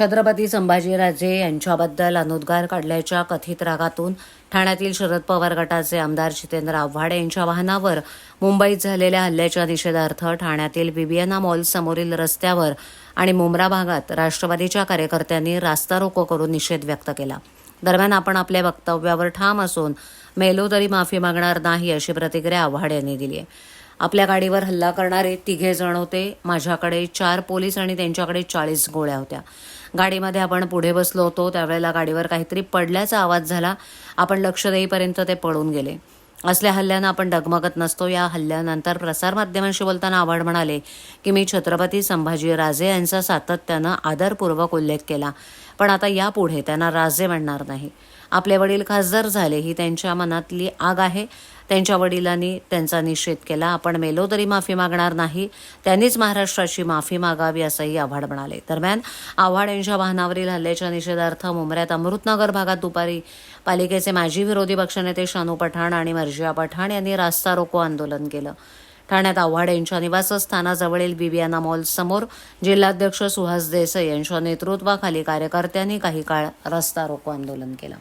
छत्रपती संभाजीराजे यांच्याबद्दल अनुद्गार काढल्याच्या कथित रागातून ठाण्यातील शरद पवार गटाचे आमदार जितेंद्र आव्हाड यांच्या वाहनावर मुंबईत झालेल्या हल्ल्याच्या निषेधार्थ ठाण्यातील बिबियाना मॉल समोरील रस्त्यावर आणि मुंब्रा भागात राष्ट्रवादीच्या कार्यकर्त्यांनी रास्ता रोको करून निषेध व्यक्त केला. दरम्यान आपण आपल्या वक्तव्यावर ठाम असून मेलो तरी माफी मागणार नाही अशी प्रतिक्रिया आव्हाड यांनी दिली आहे. आपल्या गाडीवर हल्ला करणारे तिघे जण होते. माझ्याकडे चार पोलीस आणि त्यांच्याकडे चाळीस गोळ्या होत्या. गाडीमध्ये आपण पुढे बसलो होतो. त्यावेळेला गाडीवर काहीतरी पडल्याचा आवाज झाला. आपण लक्ष देईपर्यंत ते पळून गेले. असल्या हल्ल्यानं आपण डगमगत नसतो. या हल्ल्यानंतर प्रसारमाध्यमांशी बोलताना आव्हाड म्हणाले की मी छत्रपती संभाजी राजे यांचा सातत्यानं आदरपूर्वक उल्लेख केला. पण आता यापुढे त्यांना राजे म्हणणार नाही. आपले वडील खासदार झाले ही त्यांच्या मनातली आग आहे. त्यांच्या वडिलांनी त्यांचा निषेध केला. आपण मेलो तरी माफी मागणार नाही. त्यांनीच महाराष्ट्राची माफी मागावी असंही आव्हाड म्हणाले. दरम्यान आव्हाड यांच्या वाहनावरील हल्ल्याच्या निषेधार्थ मुंबऱ्यात अमृतनगर भागात दुपारी पालिकेचे माजी विरोधी पक्षनेते शानू पठाण आणि मर्जिया पठाण यांनी रास्ता रोको आंदोलन केलं. ठाण्यात आव्हाड यांच्या निवासस्थानाजवळील बिबियाना मॉल समोर जिल्हाध्यक्ष सुहास देसाई यांच्या नेतृत्वाखाली कार्यकर्त्यांनी काही काळ रस्ता रोको आंदोलन केलं.